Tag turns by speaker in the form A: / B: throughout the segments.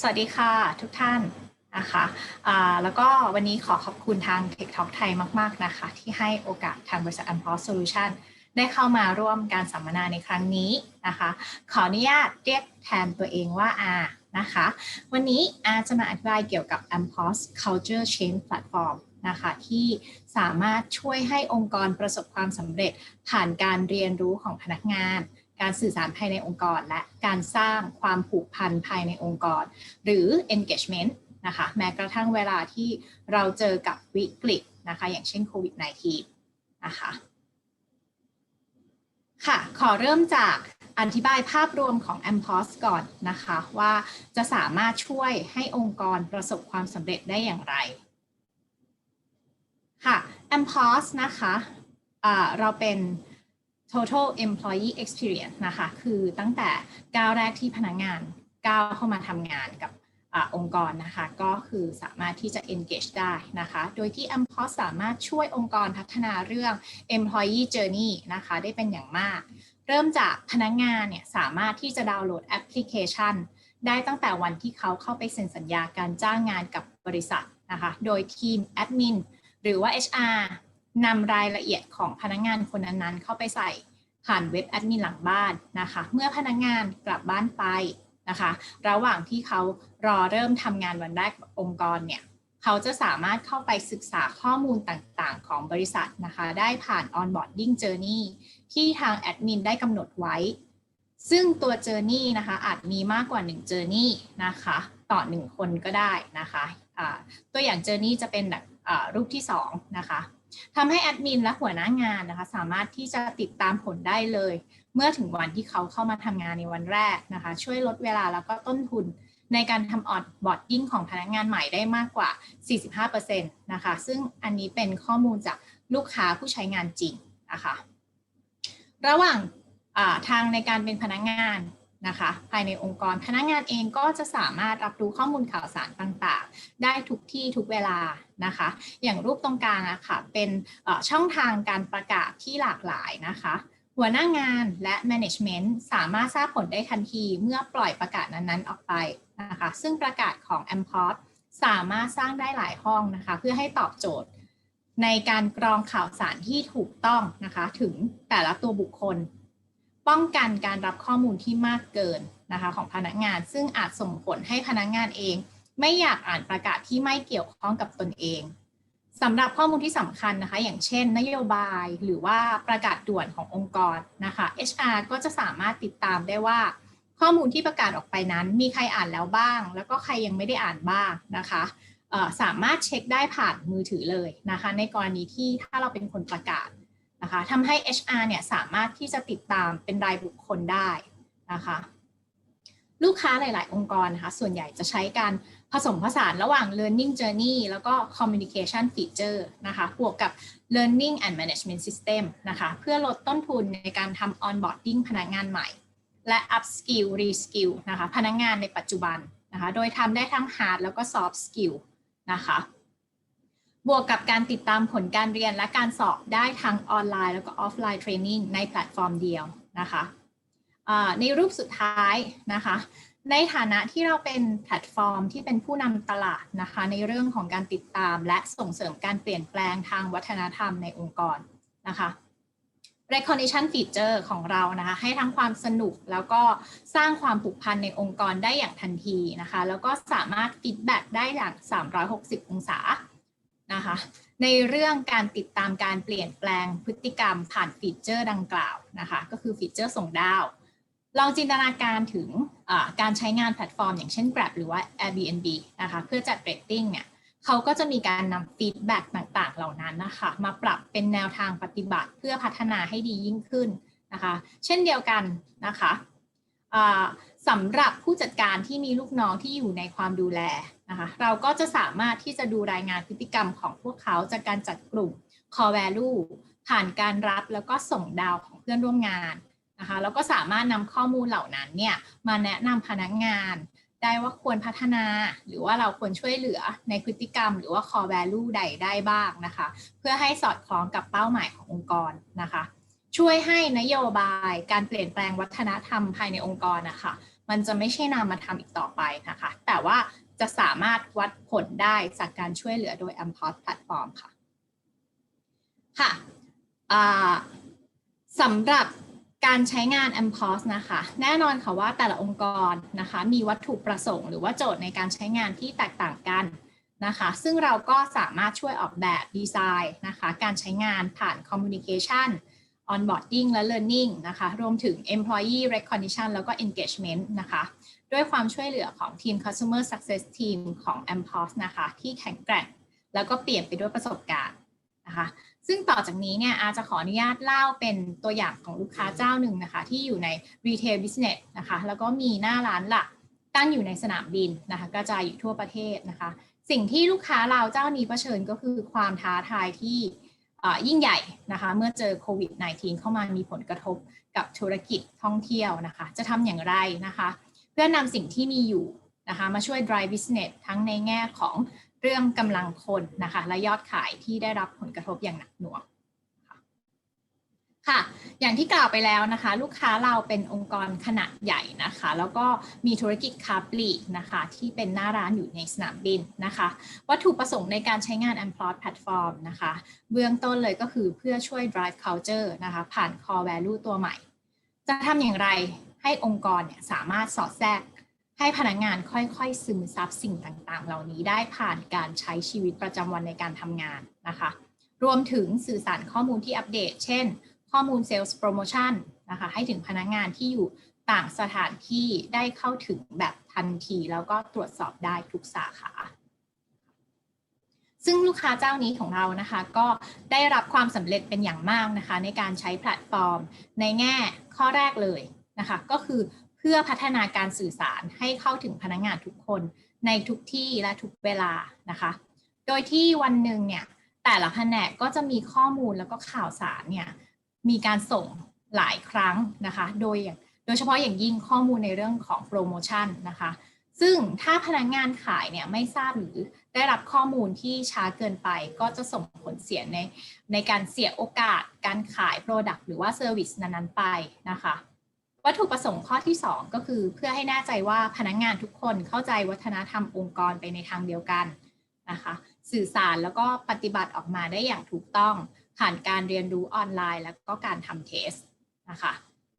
A: สวัสดีค่ะทุกท่านนะคะอ่าแล้วก็วันนี้ขอขอบคุณทาง Tech Talk ไทยมาก ๆ นะคะ ที่ให้โอกาสทางบริษัท u n p o s Solution ได้เข้ามาร่วมการสัมมนาในครั้งนี้นะคะ ขออนุญาตเรียกแทนตัวเองว่าอานะคะ วันนี้อาจะมาอธิบายเกี่ยวกับ a m p o s Culture Change Platform นะคะที่สามารถช่วยให้องค์กรประสบความสำเร็จผ่านการเรียนรู้ของพนักงาน การสื่อสารภายในองค์กร และการสร้างความผูกพันภายในองค์กร หรือ engagement นะคะแม้กระทั่งเวลาที่เราเจอกับวิกฤตนะคะอย่างเช่นโควิด -19 นะคะค่ะ ขอเริ่มจากอธิบายภาพรวมของ a m p o s ก่อนนะคะว่าจะสามารถช่วยให้องค์กรประสบความสำเร็จได้อย่างไรค่ะ a m p o s นะคะะเราเป็น total employee experience นะคะ คือตั้งแต่ก้าวแรกที่พนักงานก้าวเข้ามาทำงานกับอองค์กรนะคะ ก็คือสามารถที่จะ engage ได้นะคะ โดยที่ a m p o s สามารถช่วยองค์กรพัฒนาเรื่อง employee journey นะคะ ได้เป็นอย่างมาก เริ่มจากพนักงานเนี่ยสามารถที่จะดาวน์โหลดแอปพลิเคชัน ได้ตั้งแต่วันที่เขาเข้าไปเซ็นสัญญาการจ้างงานกับบริษัทนะคะ โดยทีมแอดมินหรือว่า HR นำรายละเอียดของพนักงานคนนั้นๆ เข้าไปใส่ผ่านเว็บแอดมินหลังบ้านนะคะ เมื่อพนักงานกลับบ้านไปนะคะ ระหว่างที่เขารอเริ่มทำงานวันแรกองค์กรเนี่ยเขาจะสามารถเข้าไปศึกษาข้อมูลต่างๆ ของบริษัทนะคะ ได้ผ่าน onboarding journey ที่ทางแอดมินได้กำหนดไว้ ซึ่งตัว journey นะคะอาจมีมากกว่า 1 journey นะคะ ต่อ 1 คนก็ได้นะคะะตัวอย่าง journey จะเป็นแบบรูปที่ 2 นะคะ ทำให้แอดมินและหัวหน้างานนะคะสามารถที่จะติดตามผลได้เลย เมื่อถึงวันที่เขาเข้ามาทำงานในวันแรกนะคะ ช่วยลดเวลาแล้วก็ต้นทุนในการทำออดบอร์ดดิ้งของพนักงานใหม่ได้มากกว่า 45%นะคะ ซึ่งอันนี้เป็นข้อมูลจากลูกค้าผู้ใช้งานจริงนะคะ ระหว่างทางในการเป็นพนักงาน นะคะ ภายในองค์กรพนักงานเองก็จะสามารถรับรู้ข้อมูลข่าวสารต่างๆ ได้ทุกที่ทุกเวลานะคะ อย่างรูปตรงกลางอะคะ่ะเป็นช่องทางการประกาศที่หลากหลายนะคะหัวหน้างานและ management สามารถทราบผลได้ทันทีเมื่อปล่อยประกาศนั้นๆ ออกไปนะคะ ซึ่งประกาศของ a m p o d สามารถสร้างได้หลายห้องนะคะ เพื่อให้ตอบโจทย์ ในการกรองข่าวสารที่ถูกต้องนะคะ ถึงแต่ละตัวบุคคล ป้องกันการรับข้อมูลที่มากเกินนะคะของพนักงาน ซึ่งอาจส่งผลให้พนักงานเอง ไม่อยากอ่านประกาศที่ไม่เกี่ยวข้องกับตนเองสำหรับข้อมูลที่สำคัญนะคะ อย่างเช่น นโยบายหรือว่าประกาศด่วนขององค์กรนะคะ HR ก็จะสามารถติดตามได้ว่า ข้อมูลที่ประกาศออกไปนั้น มีใครอ่านแล้วบ้าง แล้วก็ใครยังไม่ได้อ่านบ้างนะคะสามารถเช็คได้ผ่านมือถือเลยนะคะ ในกรณีที่ถ้าเราเป็นคนประกาศ นะคะทำให้ HR เนี่ยสามารถที่จะติดตามเป็นรายบุคคลได้นะคะลูกค้าหลาย ๆ องค์กรนะคะส่วนใหญ่จะใช้การผสมผสานระหว่าง learning journey แล้วก็ communication feature นะคะบวกกับ learning and management system นะคะเพื่อลดต้นทุนในการทำ onboarding พนักงานใหม่ และ upskill reskill นะคะพนักงานในปัจจุบันนะคะโดยทำได้ทั้ง hard แล้วก็ soft skill นะคะ บวกกับการติดตามผลการเรียนและการสอบได้ทั้งออนไลน์แล้วก็ออฟไลน์เทรนนิ่งในแพลตฟอร์มเดียวนะคะในรูปสุดท้ายนะคะ ในฐานะที่เราเป็นแพลตฟอร์มที่เป็นผู้นำตลาดนะคะ ในเรื่องของการติดตามและส่งเสริมการเปลี่ยนแปลงทางวัฒนธรรมในองค์กรนะคะ recognition feature ของเรานะคะ ให้ทั้งความสนุกแล้วก็สร้างความผูกพันในองค์กรได้อย่างทันทีนะคะ แล้วก็สามารถ feedback ได้อย่าง 360 องศา นะคะในเรื่องการติดตามการเปลี่ยนแปลงพฤติกรรมผ่านฟีเจอร์ดังกล่าวนะคะก็คือฟีเจอร์ส่งดาว ลองจินตนาการถึงการใช้งานแพลตฟอร์ม อย่างเช่น Grab หรือว่า Airbnb นะคะเพื่อจัดเรตติ้งเนี่ยเขาก็จะมีการนำฟีดแบ็กต่างๆ เหล่านั้นนะคะมาปรับเป็นแนวทางปฏิบัติเพื่อพัฒนาให้ดียิ่งขึ้นนะคะ เช่นเดียวกันนะคะ สำหรับผู้จัดการที่มีลูกน้องที่อยู่ในความดูแลนะคะเราก็จะสามารถที่จะดูรายงานพฤติกรรมของพวกเขาจากการจัดกลุ่ม core value ผ่านการรับแล้วก็ส่งดาวของเพื่อนร่วมงานนะคะแล้วก็สามารถนำข้อมูลเหล่านั้นเนี่ยมาแนะนำพนักงานได้ว่าควรพัฒนาหรือว่าเราควรช่วยเหลือในพฤติกรรม หรือว่า core value ใดได้บ้างนะคะ เพื่อให้สอดคล้องกับเป้าหมายขององค์กรนะคะ ช่วยให้นโยบายการเปลี่ยนแปลงวัฒนธรรมภายในองค์กรนะคะมันจะไม่ใช่นามธรรมอีกต่อไปนะคะ แต่ว่าจะสามารถวัดผลได้จากการช่วยเหลือโดย a m p o s Platform ค่ะ ค่ะสำหรับการใช้งาน a m p o s นะคะ แน่นอนค่ะว่าแต่ละองค์กรนะคะ มีวัตถุประสงค์ หรือว่าโจทย์ในการใช้งานที่แตกต่างกันนะคะ ซึ่งเราก็สามารถช่วยออกแบบดีไซน์นะคะ การใช้งานผ่าน communication onboarding และ learning นะคะรวมถึง employee recognition แล้วก็ engagement นะคะด้วยความช่วยเหลือของทีม customer success team ของ a m p o s นะคะที่แข็งแกร่ง แล้วก็เปลี่ยนไปด้วยประสบการณ์นะคะซึ่งต่อจากนี้เนี่ยอาจจะขออนุญาตเล่าเป็นตัวอย่างของลูกค้าเจ้าหนึ่งนะคะที่อยู่ใน retail business นะคะแล้วก็มีหน้าร้านหลักตั้งอยู่ในสนามบินนะคะกระจายอยู่ทั่วประเทศนะคะ สิ่งที่ลูกค้าเราเจ้านี้เผชิญก็คือความท้าทายที่ ยิ่งใหญ่นะคะเมื่อเจอโควิด -19 เข้ามามีผลกระทบกับธุรกิจท่องเที่ยวนะคะ จะทำอย่างไรนะคะ เพื่อนำสิ่งที่มีอยู่นะคะมาช่วย drive business ทั้งในแง่ของเรื่องกำลังคนนะคะและยอดขายที่ได้รับผลกระทบอย่างหนักหน่วง ค่ะ อย่างที่กล่าวไปแล้วนะคะ ลูกค้าเราเป็นองค์กรขนาดใหญ่นะคะ แล้วก็มีธุรกิจคาปลีกนะคะ ที่เป็นหน้าร้านอยู่ในสนามบินนะคะ วัตถุประสงค์ในการใช้งาน a m p l o y Platform นะคะ เบื้องต้นเลยก็คือเพื่อช่วย drive culture นะคะ ผ่าน core value ตัวใหม่ จะทำอย่างไรให้องค์กรเนี่ยสามารถสอดแทรก ให้พนักงงานค่อยๆ ซึมซับสิ่งต่างๆ เหล่านี้ได้ผ่านการใช้ชีวิตประจำวันในการทำงานนะคะ รวมถึงสื่อสารข้อมูลที่อัปเดต เช่น ข้อมูล Sales Promotion นะคะให้ถึงพนักงงานที่อยู่ต่างสถานที่ได้เข้าถึงแบบทันที แล้วก็ตรวจสอบได้ทุกสาขาซึ่งลูกค้าเจ้านี้ของเรานะคะ ก็ได้รับความสำเร็จเป็นอย่างมากนะคะ ในการใช้แพลตฟอร์ม ในแง่ข้อแรกเลยนะคะ ก็คือเพื่อพัฒนาการสื่อสารให้เข้าถึงพนักงงานทุกคนในทุกที่และทุกเวลานะคะ โดยที่วันหนึ่งเนี่ยแต่ละแผนกก็จะมีข้อมูลแล้วก็ข่าวสารเนี่ย มีการส่งหลายครั้งนะคะ โดยโดยเฉพาะอย่างยิ่งข้อมูลในเรื่องของโปรโมชั่นนะคะ ซึ่งถ้าพนักงงานขายเนี่ยไม่ทราบหรือได้รับข้อมูลที่ช้าเกินไป ก็จะส่งผลเสียในในการเสียโอกาสการขาย Product หรือว่า Service นั้นๆไปนะคะ วัตถุประสงค์ข้อที่ 2 ก็คือเพื่อให้แน่ใจว่าพนักงงานทุกคนเข้าใจวัฒนธรรมองค์กรไปในทางเดียวกันนะคะ สื่อสารแล้วก็ปฏิบัติออกมาได้อย่างถูกต้อง ผ่านการเรียนรู้ออนไลน์ แล้วก็การทำเทสนะคะ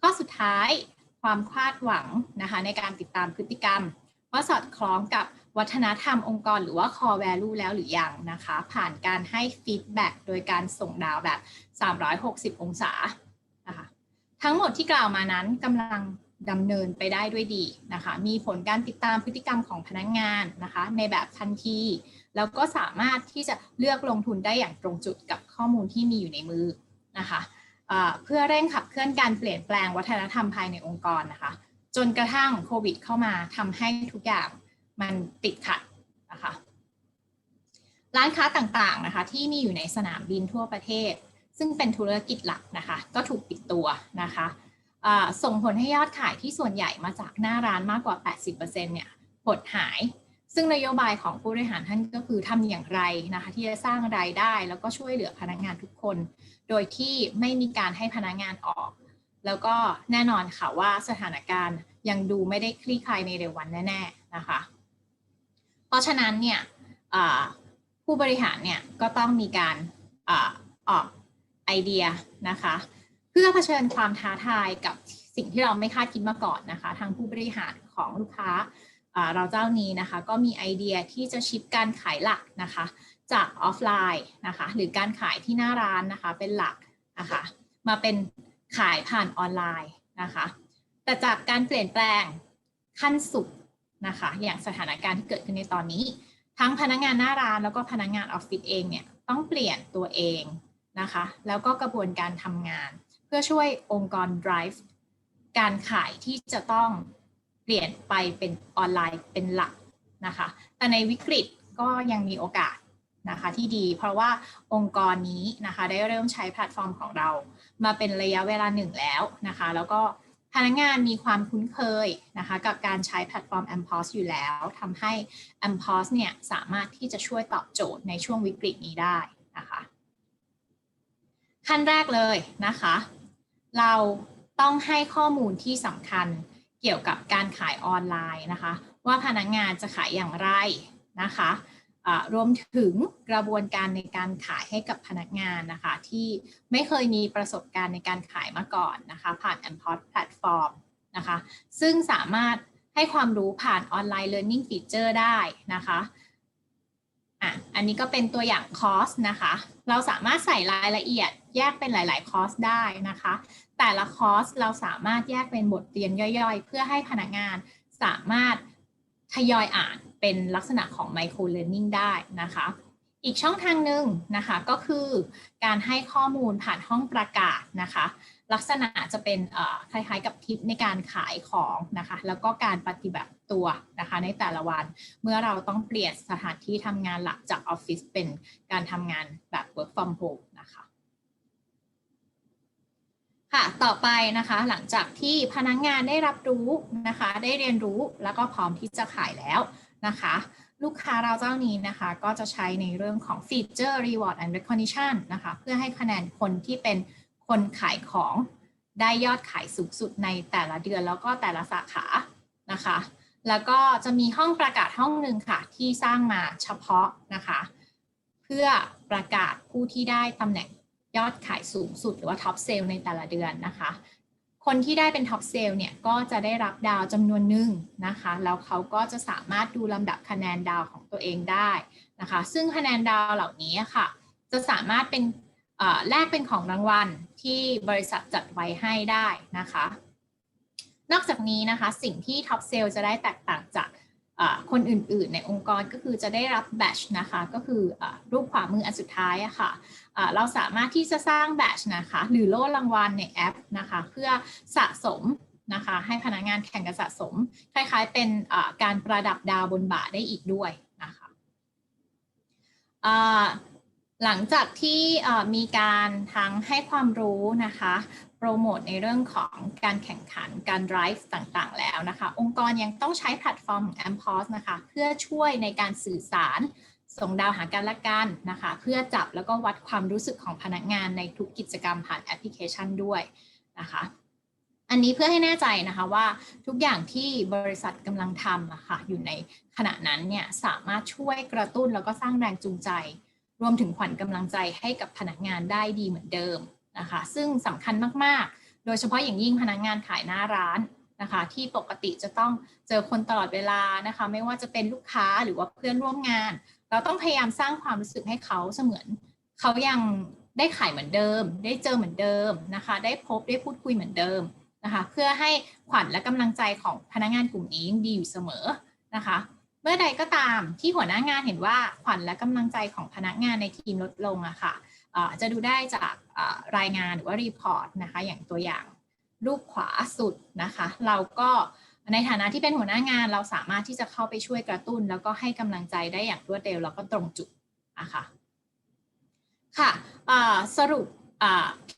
A: ข้อสุดท้ายความคาดหวังนะคะในการติดตามพฤติกรรม ว่าสอดคล้องกับวัฒนธรรมองค์กรหรือว่า core value แล้วหรือยังนะคะ ผ่านการให้ฟีดแบ็โดยการส่งดาวแบบ 360 องศานะคะทั้งหมดที่กล่าวมานั้นกำลัง ดำเนินไปได้ด้วยดีนะคะ มีผลการติดตามพฤติกรรมของพนักงงานนะคะ ในแบบทันที แล้วก็สามารถที่จะเลือกลงทุนได้อย่างตรงจุดกับข้อมูลที่มีอยู่ในมือนะคะเพื่อเร่งขับเคลื่อนการเปลี่ยนแปลงวัฒนธรรมภายในองค์กรนะคะ จนกระทั่งโควิดเข้ามาทำให้ทุกอย่างมันติดขัดนะคะร้านค้าต่างๆนะคะที่มีอยู่ในสนามบินทั่วประเทศ ซึ่งเป็นธุรกิจหลักนะคะ ก็ถูกปิดตัวนะคะ ส่งผลให้ยอดขายที่ส่วนใหญ่มาจากหน้าร้านมากกว่า 80%เนี่ยหดหาย ซึ่งนโยบายของผู้บริหารท่านก็คือทำอย่างไรนะคะที่จะสร้างรายได้แล้วก็ช่วยเหลือพนักงานทุกคน โดยที่ไม่มีการให้พนักงานออก แล้วก็แน่นอนค่ะว่าสถานการณ์ยังดูไม่ได้คลี่คลายในเร็ววันแน่ๆนะคะ เพราะฉะนั้นเนี่ยผู้บริหารเนี่ยก็ต้องมีการออกไอเดียนะคะ พื่อเผชิญความท้าทายกับสิ่งที่เราไม่คาดคิดมาก่อนนะคะ ทางผู้บริหารของลูกค้าเราเจ้านี้นะคะก็มีไอเดียที่จะชิปการขายหลักนะคะ จากออฟไลน์นะคะหรือการขายที่หน้าร้านนะคะเป็นหลักนะคะมาเป็นขายผ่านออนไลน์นะคะ แต่จากการเปลี่ยนแปลงขั้นสุดนะคะอย่างสถานการณ์ที่เกิดขึ้นในตอนนี้ ทั้งพนักงงานหน้าร้านแล้วก็พนักงงานออฟฟิศเองเนี่ยต้องเปลี่ยนตัวเองนะคะ แล้วก็กระบวนการทำงาน เพื่อช่วยองค์กร drive การขายที่จะต้องเปลี่ยนไปเป็นออนไลน์เป็นหลักนะคะ แต่ในวิกฤตก็ยังมีโอกาสนะคะที่ดี เพราะว่าองค์กรนี้นะคะได้เริ่มใช้แพลตฟอร์มของเรา มาเป็นระยะเวลาหนึ่งแล้วนะคะ แล้วก็พนักงานมีความคุ้นเคยนะคะกับการใช้แพลตฟอร์ม a m p o s อยู่แล้วทำให้ a m p o s เนี่ยสามารถที่จะช่วยตอบโจทย์ในช่วงวิกฤตนี้ได้นะคะ ขั้นแรกเลยนะคะ เราต้องให้ข้อมูลที่สำคัญเกี่ยวกับการขายออนไลน์นะคะ ว่าพนักงานจะขายอย่างไรนะคะรวมถึงกระบวนการในการขายให้กับพนักงานนะคะ ที่ไม่เคยมีประสบการณ์ในการขายมาก่อนนะคะ ผ่าน a m p o r t Platform นะคะ ซึ่งสามารถให้ความรู้ผ่านออนไลน์ Learning Feature ได้นะคะอะอันนี้ก็เป็นตัวอย่างคอร์สนะคะ เราสามารถใส่รายละเอียด แยกเป็นหลาย ๆ คอร์สได้นะคะ แต่ละคอร์สเราสามารถแยกเป็นบทเรียนย่อยๆ เพื่อให้พนักงานสามารถทยอยอ่านเป็นลักษณะของ micro learning ได้นะคะ อีกช่องทางหนึ่งนะคะก็คือการให้ข้อมูลผ่านห้องประกาศนะคะ ลักษณะจะเป็นคล้ายๆกับทิปในการขายของนะคะ แล้วก็การปฏิบัติตัวนะคะในแต่ละวัน เมื่อเราต้องเปลี่ยนสถานที่ทำงานหลักจากออฟฟิศเป็นการทำงานแบบ work from home นะคะ ค่ะต่อไปนะคะหลังจากที่พนักงงานได้รับรู้นะคะ ได้เรียนรู้แล้วก็พร้อมที่จะขายแล้วนะคะ ลูกค้าเราเจ้านี้นะคะ ก็จะใช้ในเรื่องของฟีเจอร์ reward and recognition นะคะ เพื่อให้คะแนนคนที่เป็นคนขายของได้ยอดขายสูงสุดในแต่ละเดือนแล้วก็แต่ละสาขานะคะ แล้วก็จะมีห้องประกาศห้องหนึ่งค่ะ ที่สร้างมาเฉพาะนะคะ เพื่อประกาศผู้ที่ได้ตำแหน่ง ยอดขายสูงสุดหรือว่าท็อปเซลในแต่ละเดือนนะคะ คนที่ได้เป็นท็อปเซลเนี่ยก็จะได้รับดาวจำนวนหนึ่งนะคะ แล้วเขาก็จะสามารถดูลำดับคะแนนดาวของตัวเองได้นะคะ ซึ่งคะแนนดาวเหล่านี้ค่ะ จะสามารถเป็นเอ่อแลกเป็นของรางวัลที่บริษัทจัดไว้ให้ได้นะคะ นอกจากนี้นะคะสิ่งที่ท็อปเซลจะได้แตกต่างจากเอ่อคนอื่นๆ ในองค์กรก็คือจะได้รับแบชนะคะ ก็คือเออรูปขวามืออันสุดท้ายอะค่ะ เราสามารถที่จะสร้างแบชนะคะหรือโล่รางวัลในแอปนะคะเพื่อสะสมนะคะให้พนักงานแข่งกันสะสม คล้ายๆ เป็นการประดับดาวบนบ่าได้อีกด้วยนะคะหลังจากที่มีการทั้งให้ความรู้นะคะโปรโมทในเรื่องของการแข่งขันการ drive ต่างๆ แล้วนะคะ องค์กรยังต้องใช้แพลตฟอร์มของ a m p o s นะคะ เพื่อช่วยในการสื่อสาร ส่งดาวหากันและกันนะคะ เพื่อจับแล้วก็วัดความรู้สึกของพนักงานในทุกกิจกรรมผ่านแอปพลิเคชันด้วยนะคะ อันนี้เพื่อให้แน่ใจนะคะว่าทุกอย่างที่บริษัทกำลังทำอะคะอยู่ในขณะนั้นเนี่ยสามารถช่วยกระตุ้นแล้วก็สร้างแรงจูงใจ รวมถึงขวัญกำลังใจให้กับพนักงานได้ดีเหมือนเดิมนะคะ ซึ่งสำคัญมากๆ โดยเฉพาะอย่างยิ่งพนักงานขายหน้าร้านนะคะที่ปกติจะต้องเจอคนตลอดเวลานะคะ ไม่ว่าจะเป็นลูกค้าหรือว่าเพื่อนร่วมงาน เราต้องพยายามสร้างความรู้สึกให้เขาเสมือนเขายังได้ขายเหมือนเดิม ได้เจอเหมือนเดิมนะคะ ได้พบได้พูดคุยเหมือนเดิมนะคะ เพื่อให้ขวัญและกำลังใจของพนักงานกลุ่มนี้ยังดีอยู่เสมอนะคะ เมื่อใดก็ตามที่หัวหน้างานเห็นว่าขวัญและกำลังใจของพนักงานในทีมลดลงอะค่ะอ่าจะดูได้จากรายงานหรือว่ารีพอร์ตนะคะ อย่างตัวอย่างรูปขวาสุดนะคะ เราก็ ในฐานะที่เป็นหัวหน้างานเราสามารถที่จะเข้าไปช่วยกระตุ้น แล้วก็ให้กำลังใจได้อย่างรวดเร็วแล้วก็ตรงจุดนะคะค่ะสรุป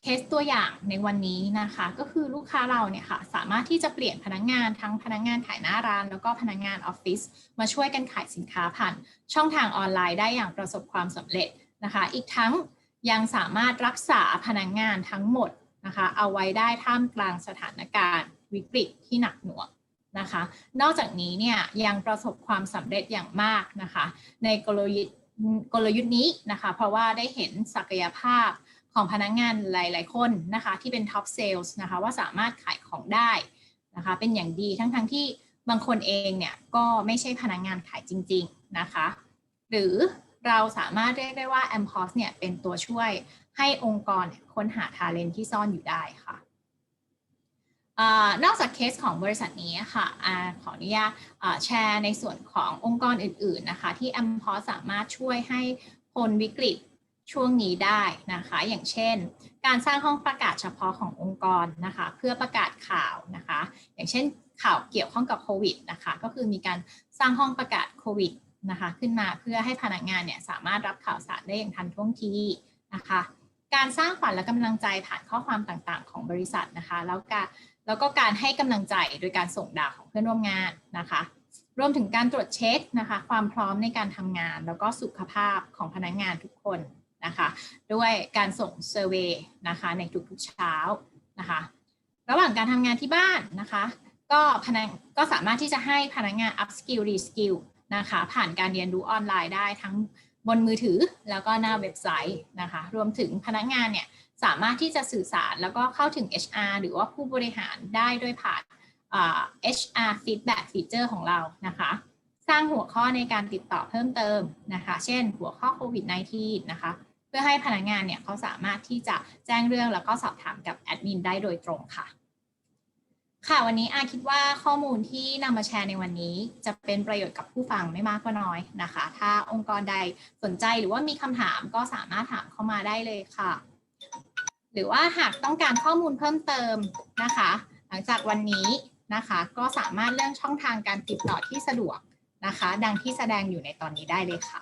A: เคสตัวอย่างในวันนี้นะคะ ก็คือลูกค้าเราเนี่ยค่ะสามารถที่จะเปลี่ยนพนักงานทั้งพนักงานขายหน้าร้าน แล้วก็พนักงานออฟฟิศมาช่วยกันขายสินค้าผ่านช่องทางออนไลน์ได้อย่างประสบความสำเร็จนะคะ อีกทั้งยังสามารถรักษาพนักงานทั้งหมดนะคะ เอาไว้ได้ท่ามกลางสถานการณ์วิกฤตที่หนักหน่วง นะคะ นอกจากนี้เนี่ยยังประสบความสำเร็จอย่างมากนะคะ ในกลยุทธ์กลยุทธ์นี้นะคะ เพราะว่าได้เห็นศักยภาพของพนักงานหลาย ๆ คนนะคะ ที่เป็นท็อปเซลล์นะคะ ว่าสามารถขายของได้นะคะ เป็นอย่างดีทั้งๆทที่บางคนเองเนี่ยก็ไม่ใช่พนักงานขายจริง ๆ นะคะ หรือเราสามารถเรียกได้ว่า m p o s เนี่ยเป็นตัวช่วยให้องค์กรเนี่ยค้นหาทาเลนที่ซ่อนอยู่ได้ค่ะ นอกจากเคสของบริษัทนี้ค่ะอาขออนุญาตแชร์ในส่วนขององค์กรอื่น ๆนะคะ ที่ a m p o s สามารถช่วยให้พ้นวิกฤตช่วงนี้ได้นะคะ อย่างเช่น การสร้างห้องประกาศเฉพาะขององค์กรนะคะ เพื่อประกาศข่าวนะคะ อย่างเช่นข่าวเกี่ยวข้องกับโควิดนะคะ ก็คือมีการสร้างห้องประกาศโควิดนะคะ ขึ้นมาเพื่อให้พนักงานเนี่ยสามารถรับข่าวสารได้อย่างทันท่วงทีนะคะ การสร้างขวัญและกำลังใจผ่านข้อความต่างๆ ของบริษัทนะคะ แล้วการ แล้วก็การให้กำลังใจโดยการส่งดาวของเพื่อนร่วมงานนะคะ รวมถึงการตรวจเช็คนะคะ ความพร้อมในการทำงาน แล้วก็สุขภาพของพนักงานทุกคนนะคะ ด้วยการส่งเซอร์เวยนะคะในทุกๆเช้านะคะ ระหว่างการทำงานที่บ้านนะคะ ก็พนักก็สามารถที่จะให้พนักงาน up skill re skill นะคะผ่านการเรียนรู้ออนไลน์ได้ทั้งบนมือถือแล้วก็หน้าเว็บไซต์นะคะ รวมถึงพนักงานเนี่ย สามารถที่จะสื่อสารแล้วก็เข้าถึง HR หรือว่าผู้บริหารได้ด้วยผ่าน HR feedback feature ของเรานะคะ สร้างหัวข้อในการติดต่อเพิ่มเติมนะคะ เช่น หัวข้อโควิด -19 นะคะ เพื่อให้พนักงานเนี่ยเขาสามารถที่จะแจ้งเรื่องแล้วก็สอบถามกับแอดมินได้โดยตรงค่ะ ค่ะวันนี้อาคิดว่าข้อมูลที่นำมาแชร์ในวันนี้ จะเป็นประโยชน์กับผู้ฟังไม่มากก็น้อยนะคะ ถ้าองค์กรใดสนใจหรือว่ามีคำถามก็สามารถถามเข้ามาได้เลยค่ะ หรือว่าหากต้องการข้อมูลเพิ่มเติมนะคะ หลังจากวันนี้นะคะก็สามารถเลือกช่องทางการติดต่อที่สะดวกนะคะ ดังที่แสดงอยู่ในตอนนี้ได้เลยค่ะ